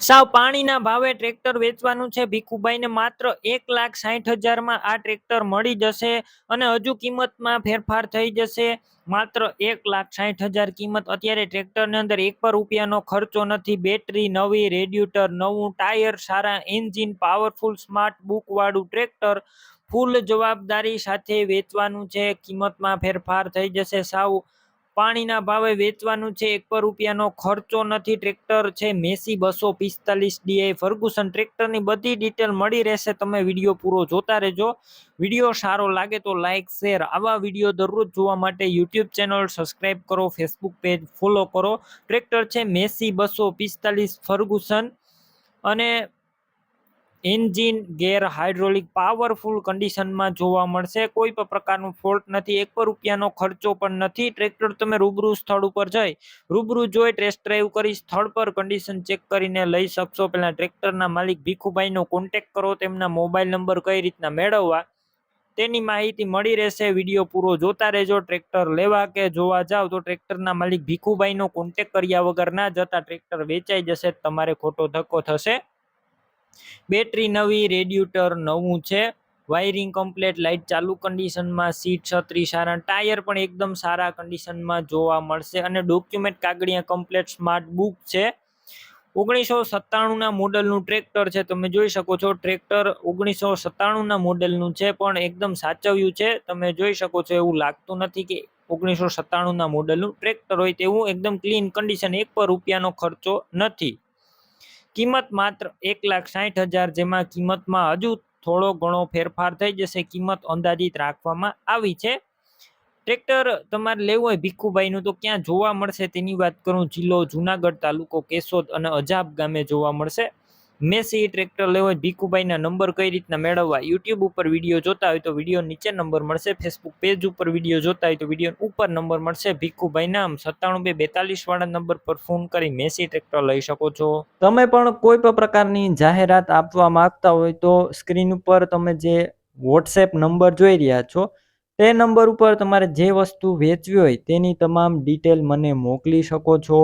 સાવ પાણીના ભાવે ટ્રેક્ટર વેચવાનું છે. ભીખુભાઈને માત્ર એક લાખ સાઠ હજારમાં આ ટ્રેક્ટર મળી જશે અને હજુ કિંમતમાં ફેરફાર થઈ જશે. માત્ર એક લાખ સાઠ હજાર કિંમત. અત્યારે ટ્રેક્ટરની અંદર એક પર રૂપિયાનો ખર્ચો નથી. બેટરી નવી, રેડ્યુટર નવું, ટાયર સારા, એન્જિન પાવરફુલ, સ્માર્ટ બુકવાળું ટ્રેક્ટર ફૂલ જવાબદારી સાથે વેચવાનું છે. કિંમતમાં ફેરફાર થઈ જશે સાવ પાણીના ભાવે વેચવાનું છે. એક પર રૂપિયાનો ખર્ચો નથી. ટ્રેક્ટર છે. મેસી બસો પિસ્તાલીસ ડીઆઈ ફર્ગુસન. ટ્રેક્ટરની બધી ડિટેલ મળી રહેશે. તમે વીડિયો પૂરો જોતા રહેજો. વીડિયો સારો લાગે તો લાઇક શેર. આવા વીડિયો દરરોજ જોવા માટે યુટ્યુબ ચેનલ સબસ્ક્રાઈબ કરો. ફેસબુક પેજ ફોલો કરો. ટ્રેક્ટર છે. મેસી બસો પિસ્તાલીસ ફર્ગુસન. અને એન્જિન ગેર હાઇડ્રોલિક પાવરફુલ કન્ડિશનમાં જોવા મળશે. કોઈ પણ પ્રકારનું ફોલ્ટ નથી. એક પર રૂપિયાનો ખર્ચો પણ નથી. ટ્રેક્ટર તમે રૂબરૂ સ્થળ ઉપર જઈ રૂબરૂ જોઈ ટેસ્ટ ડ્રાઈવ કરી સ્થળ પર કન્ડિશન ચેક કરીને લઈ શકશો. પહેલાં ટ્રેક્ટરના માલિક ભીખુભાઈનો કોન્ટેક કરો, તેમના મોબાઈલ નંબર કઈ રીતના મેળવવા તેની માહિતી મળી રહેશે. વીડિયો પૂરો જોતા રહેજો. ટ્રેક્ટર લેવા કે જોવા જાવ તો ટ્રેક્ટરના માલિક ભીખુભાઈનો કોન્ટેક કર્યા વગર ના જતા ટ્રેક્ટર વેચાઈ જશે. તમારે ખોટો ધક્કો થશે. બેટરી નવી, રેડ્યુટર નવું છે. વાયરિંગ કમ્પ્લેટ, લાઇટ ચાલુ કન્ડિશનમાં, સીટ છત્રી સારા ટાયર પણ એકદમ સારા કન્ડિશનમાં જોવા મળશે અને ડોક્યુમેન્ટ કાગળિયા કમ્પ્લેટ સ્માર્ટ બુક છે. ઓગણીસો સત્તાણુંના મોડલનું ટ્રેક્ટર છે. તમે જોઈ શકો છો, ટ્રેક્ટર ઓગણીસો સત્તાણુંના મોડલનું છે, પણ એકદમ સાચવ્યું છે. તમે જોઈ શકો છો, એવું લાગતું નથી કે ઓગણીસો સત્તાણુંના મોડલનું ટ્રેક્ટર હોય તેવું. એકદમ ક્લીન કન્ડિશન, એક પર રૂપિયાનો ખર્ચો નથી. કિંમત માત્ર એક લાખ સાઠ હજાર જેમાં કિંમતમાં હજુ થોડો ઘણો ફેરફાર થઈ જશે. કિંમત અંદાજિત રાખવામાં આવી છે. ટ્રેક્ટર તમારે લેવું હોય ભીખુભાઈનું તો ક્યાં જોવા મળશે? તેની વાત કરું જિલ્લો જુનાગઢ તાલુકો કેશોદ અને અજાબ ગામે જોવા મળશે. મેસી ટ્રેક્ટર લેવો હોય, ભીખુભાઈના નંબર કઈ રીતના મેળવવા યુટ્યુબ ઉપર વીડિયો જોતા હોય તો વીડિયો નીચે નંબર મળશે ફેસબુક પેજ ઉપર વીડિયો જોતા હોય તો વીડિયો ઉપર નંબર મળશે ભીખુભાઈ નામ સત્તાણું બે બેતાલીસ વાળા નંબર પર ફોન કરી મેસી ટ્રેક્ટર લઈ શકો છો. તમે પણ કોઈ પણ પ્રકારની જાહેરાત આપવા માંગતા હોય તો સ્ક્રીન ઉપર તમે જે વોટ્સએપ નંબર જોઈ રહ્યા છો, તે નંબર ઉપર તમારે જે વસ્તુ વેચવી હોય તેની તમામ ડિટેલ મને મોકલી શકો છો.